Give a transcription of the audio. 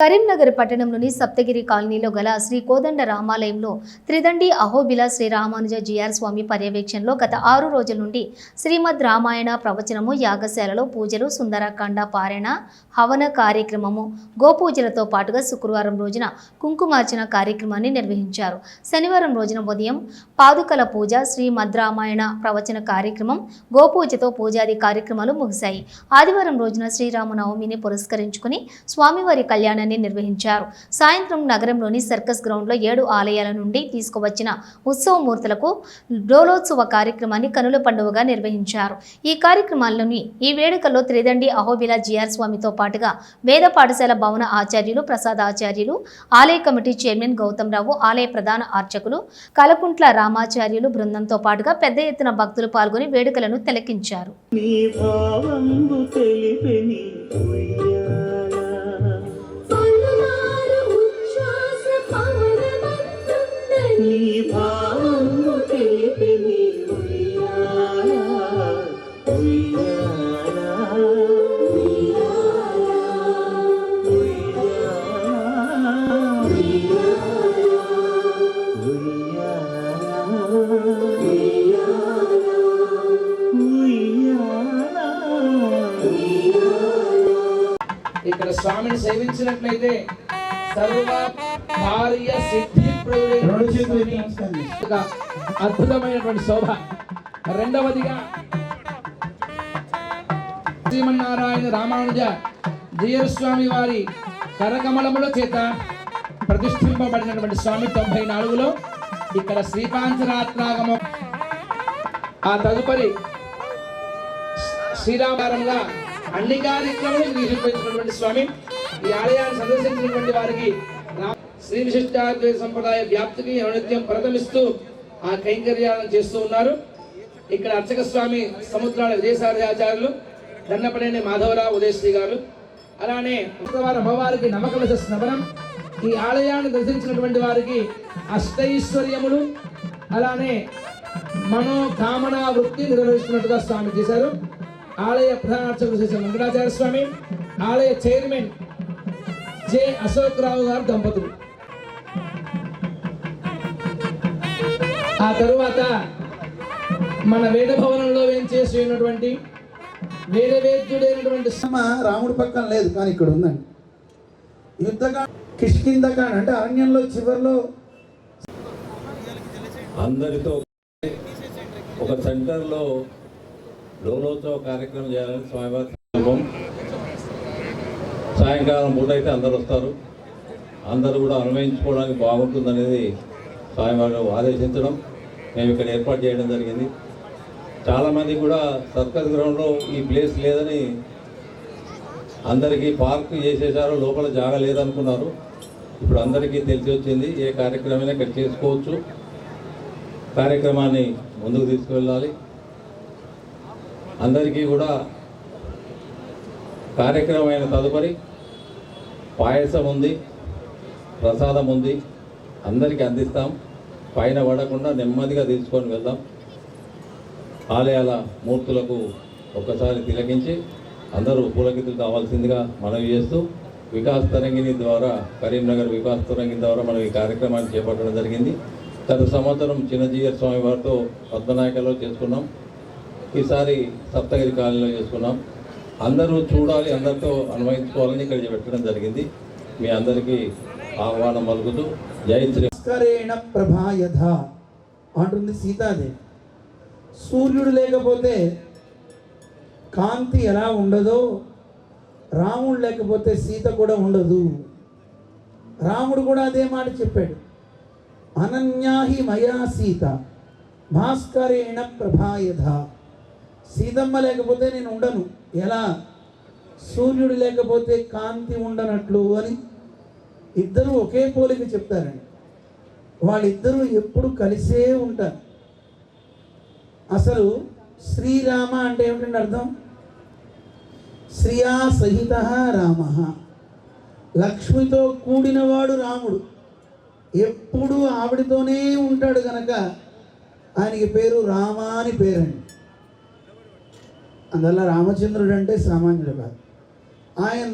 కరీంనగర్ పట్టణంలోని సప్తగిరి కాలనీలో గల శ్రీ కోదండ రామాలయంలో త్రిదండి అహోబిల శ్రీ రామానుజ జిఆర్ స్వామి పర్యవేక్షణలో గత ఆరు రోజుల నుండి శ్రీమద్ రామాయణ ప్రవచనము యాగశాలలో పూజలు సుందరకాండ పారాయణ హవన కార్యక్రమము గోపూజలతో పాటుగా శుక్రవారం రోజున కుంకుమార్చన కార్యక్రమాన్ని నిర్వహించారు. శనివారం రోజున ఉదయం పాదుకల పూజ శ్రీమద్ రామాయణ ప్రవచన కార్యక్రమం గోపూజతో పూజాది కార్యక్రమాలు ముగిశాయి. ఆదివారం రోజున శ్రీరామనవమిని పురస్కరించుకుని స్వామివారి కళ్యాణాన్ని నిర్వహించారు. సాయంత్రం నగరంలోని సర్కస్ గ్రౌండ్లో ఏడు ఆలయాల నుండి తీసుకువచ్చిన ఉత్సవమూర్తులకు డోలోత్సవ కార్యక్రమాన్ని కనుల పండుగగా నిర్వహించారు. ఈ కార్యక్రమాల్లోని ఈ వేడుకల్లో త్రిదండి అహోబిల జిఆర్ స్వామితో పాటుగా వేద పాఠశాల భవన ఆచార్యులు ప్రసాద ఆచార్యులు ఆలయ కమిటీ చైర్మన్ గౌతమ్ రావు ఆలయ ప్రధాన అర్చకులు కలకుంట్ల రామాచార్యులు బృందంతో పాటుగా పెద్ద ఎత్తున భక్తులు పాల్గొని వేడుకలను తిలకించారు. ఇక్కడ స్వామిని సేవించినట్లయితే సర్వ భార్య సిద్ధి అద్భుతమైనటువంటి శోభ. రెండవదిగా శ్రీమన్నారాయణ రామానుజ స్వామి వారి కరకమలముల చేత ప్రతిష్ఠింపబడినటువంటి స్వామి తొంభై నాలుగులో ఇక్కడ శ్రీపాంచరాత్రాగమ. ఆ తదుపరి శ్రీరామారంగా అన్ని కార్యక్రమాలు నిర్వహించినటువంటి స్వామి. ఈ ఆలయాన్ని సందర్శించినటువంటి వారికి శ్రీ విశిష్టాద్వైత సంప్రదాయ వ్యాప్తికి అనునిత్యం ప్రథమిస్తూ ఆ కైంకర్యాలను చేస్తూ ఉన్నారు. ఇక్కడ అర్చక స్వామి సముద్రాల విజయసారథి దన్నపడేని మాధవరావు ఉదయశ్రీ గారు. అలానే శుక్రవారం అమ్మవారికి నమ్మకలస స్నవనం ఈ ఆలయాన్ని దర్శించినటువంటి వారికి అష్టైశ్వర్యములు అలానే మనోకామన వృత్తి నిర్వహిస్తున్నట్టుగా స్వామి చేశారు. ఆలయ ప్రధాన అర్చకులు చేసిన వెంకటాచార్య స్వామి ఆలయ చైర్మన్ జె అశోక్ రావు గారు దంపతులు. ఆ తరువాత మన వేద భవనంలో వేంచేసి ఉన్నటువంటి వేద వేద్యుడైనటువంటి సీమ రాముడి పక్కన లేదు కానీ ఇక్కడ ఉందండి. యుద్ధకాండ కిష్కిందకాండ అంటే అరణ్యంలో చివరిలో అందరితో ఒక సెంటర్లో లోలోత్సవ కార్యక్రమం చేయాలని స్వామివారి సాయంకాలం పూట అయితే అందరు వస్తారు. అందరూ కూడా అన్వయించుకోవడానికి బాగుంటుందనేది స్వామివారు ఆదేశించడం. మేము ఇక్కడ ఏర్పాటు చేయడం జరిగింది. చాలామంది కూడా సర్కస్ గ్రౌండ్లో ఈ ప్లేస్ లేదని అందరికీ పార్క్ చేసేసారు లోపల జాగా లేదనుకున్నారు. ఇప్పుడు అందరికీ తెలిసి వచ్చింది. ఏ కార్యక్రమమైనా ఇక్కడ చేసుకోవచ్చు. కార్యక్రమాన్ని ముందుకు తీసుకువెళ్ళాలి. అందరికీ కూడా కార్యక్రమం అయిన తదుపరి పాయసం ఉంది ప్రసాదం ఉంది అందరికీ అందిస్తాం. పైన పడకుండా నెమ్మదిగా తీసుకొని వెళ్దాం. ఆలయాల మూర్తులకు ఒక్కసారి తిలకించి అందరూ పూలకితులు కావాల్సిందిగా మనవి చేస్తూ వికాస్ తరంగిణి ద్వారా కరీంనగర్ వికాస్ తరంగిణి ద్వారా మనం ఈ కార్యక్రమాన్ని చేపట్టడం జరిగింది. గత సంవత్సరం చిన్నజీయర్ స్వామి వారితో పద్మనాయకలో చేసుకున్నాం. ఈసారి సప్తగిరి కాలనీలో చేసుకున్నాం. అందరూ చూడాలి అందరితో అనుభవించుకోవాలని ఇక్కడ పెట్టడం జరిగింది. మీ అందరికీ ఆహ్వానం పలుకుతూ జై శ్రీ భాస్కరేణ ప్రభాయధ అంటుంది సీతాదేవి. సూర్యుడు లేకపోతే కాంతి ఎలా ఉండదో రాముడు లేకపోతే సీత కూడా ఉండదు. రాముడు కూడా అదే మాట చెప్పాడు. అనన్యాహి మయా సీత. భాస్కరేణ ప్రభాయధ. సీతమ్మ లేకపోతే నేను ఉండను. ఎలా? సూర్యుడు లేకపోతే కాంతి ఉండనట్లు అని ఇద్దరు ఒకే పోలిక చెప్తారండి. వాళ్ళిద్దరూ ఎప్పుడు కలిసే ఉంటారు. అసలు శ్రీరామ అంటే ఏమిటండి అర్థం? శ్రియా సహిత రామ. లక్ష్మితో కూడినవాడు రాముడు. ఎప్పుడు ఆవిడతోనే ఉంటాడు కనుక ఆయనకి పేరు రామ అని పేరండి. అందువల్ల రామచంద్రుడు అంటే సామాన్యుడు కాదు. ఆయన